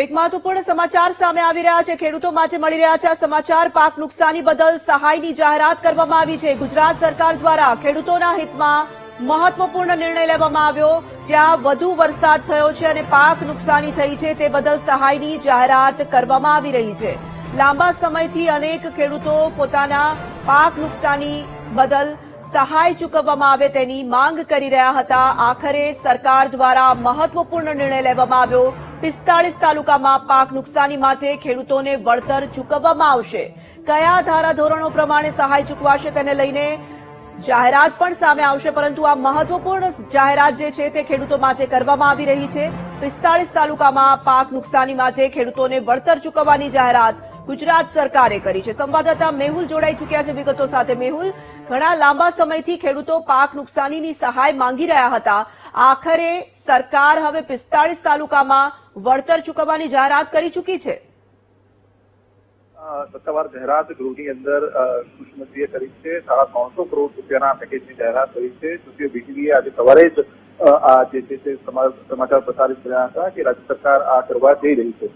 એક મહત્વપૂર્ણ સમાચાર સામે આવી રહ્યા છે. ખેડૂતો માટે મળી રહ્યા છે સમાચાર. પાક નુકસાની બદલ સહાયની જાહેરાત કરવામાં આવી છે. ગુજરાત સરકાર દ્વારા ખેડૂતોના હિતમાં મહત્વપૂર્ણ નિર્ણય લેવામાં આવ્યો. જ્યાં વધુ વરસાદ થયો છે અને પાક નુકસાની થઈ છે તે બદલ સહાયની જાહેરાત કરવામાં આવી રહી છે. લાંબા સમયથી અનેક ખેડૂતો પોતાના પાક નુકસાની બદલ સહાય ચૂકવવામાં આવે તેની માંગ કરી રહ્યા હતા. આખરે સરકાર દ્વારા મહત્વપૂર્ણ નિર્ણય લેવામાં આવ્યો. પિસ્તાળીસ તાલુકામાં પાક નુકસાની માટે ખેડૂતોને વળતર ચૂકવવામાં આવશે. કયા ધારાધોરણો પ્રમાણે સહાય ચૂકવાશે તેને લઈને જાહેરાત પણ સામે આવશે, પરંતુ આ મહત્વપૂર્ણ જાહેરાત જે છે તે ખેડૂતો માટે કરવામાં આવી રહી છે. પિસ્તાળીસ તાલુકામાં પાક નુકસાની માટે ખેડૂતોને વળતર ચૂકવવાની જાહેરાત ગુજરાત સરકારે કરી છે. સંવાદદાતા મેહુલ જોડાઈ ચૂક્યા છે વિગતો સાથે. મેહુલ, ઘણા લાંબા સમયથી ખેડૂતો પાક નુકસાનીની સહાય માંગી રહ્યા હતા. આખરે સરકાર હવે પિસ્તાળીસ તાલુકામાં વળતર ચૂકવવાની જાહેરાત કરી ચૂકી છે? સત્તાવાર જાહેરાત ગૃહની અંદર કૃષિમંત્રીએ કરી છે. સાડા ત્રણસો કરોડ રૂપિયાના પેકેજની જાહેરાત કરી છે. સુશ્રી વીજળીએ આજે સવારે જ આ જે છે તે સમાચાર પ્રસારિત કર્યા હતા કે રાજ્ય સરકાર આ કરવા જઈ રહી છે.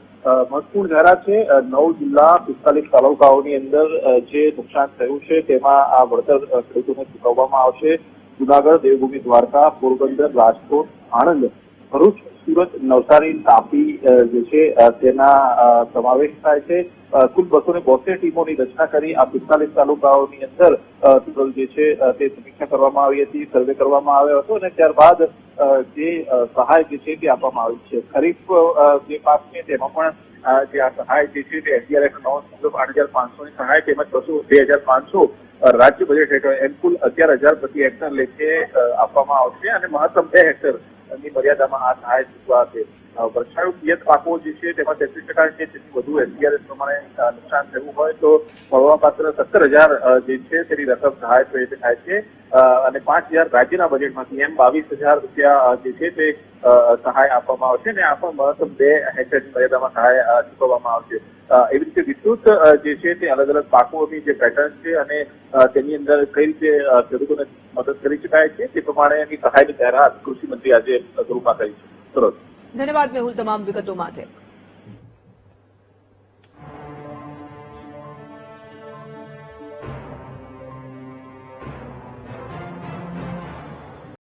મહત્વપૂર્ણ જાહેરાત છે નવ જિલ્લા પિસ્તાલીસ તાલુકાઓની અંદર જે નુકસાન થયું છે તેમાં આ વળતર ખેડૂતોને ચૂકવવામાં આવશે. જુનાગઢ, દેવભૂમિ દ્વારકા, પોરબંદર, રાજકોટ, આણંદ, ભરૂચ સુરત નવસારી, તાપી જે છે તેના સમાવેશ થાય છે. કુલ બસો ને બોતેર ટીમોની રચના કરી. આ પિસ્તાલીસ તાલુકાઓની અંદર ટોટલ જે છે તે સમીક્ષા કરવામાં આવી હતી, સર્વે કરવામાં આવ્યો હતો અને ત્યારબાદ જે સહાય જે છે તે આપવામાં આવી છે. ખરીફ જે પાક છે તેમાં પણ જે આ સહાય જે છે તે એનડીઆરએફ નવ મુજબ આઠ હજાર પાંચસો ની સહાય, તેમજ બસો બે હજાર પાંચસો રાજ્ય બજેટ હેઠળ એમ કુલ અગિયાર હજાર પ્રતિ હેક્ટર લેખે આપવામાં આવશે અને મહત્તમ બે હેક્ટર ની મર્યાદામાં આ સહાય ચૂકવાશે વર્ષાયુ પિયત પાકો જે છે તેમાં તેત્રીસ ટકા કે તેથી વધુ એનડીઆરએફ પ્રમાણે નુકસાન થયું હોય તો મળવાપાત્ર સત્તર હજાર જે છે તેની રકમ સહાય સ્વરૂપે થાય છે. અને પાંચ હજાર રાજ્યના બજેટમાંથી એમ બાવીસ હજાર રૂપિયા જે છે તે સહાય આપવામાં આવશે અને આ પણ મહત્તમ બે હેક્ટરની મર્યાદામાં સહાય ચૂકવવામાં આવશે. એવી રીતે વિસ્તૃત જે છે તે અલગ અલગ પાકોની જે પેટર્ન છે અને તેની અંદર કઈ રીતે ખેડૂતોને મદદ કરી શકાય છે તે પ્રમાણેની સહાયની જાહેરાત કૃષિ મંત્રી આજે ગૃહમાં કરી છે. સરસ. ધન્યવાદ મેહુલ તમામ વિગતો માટે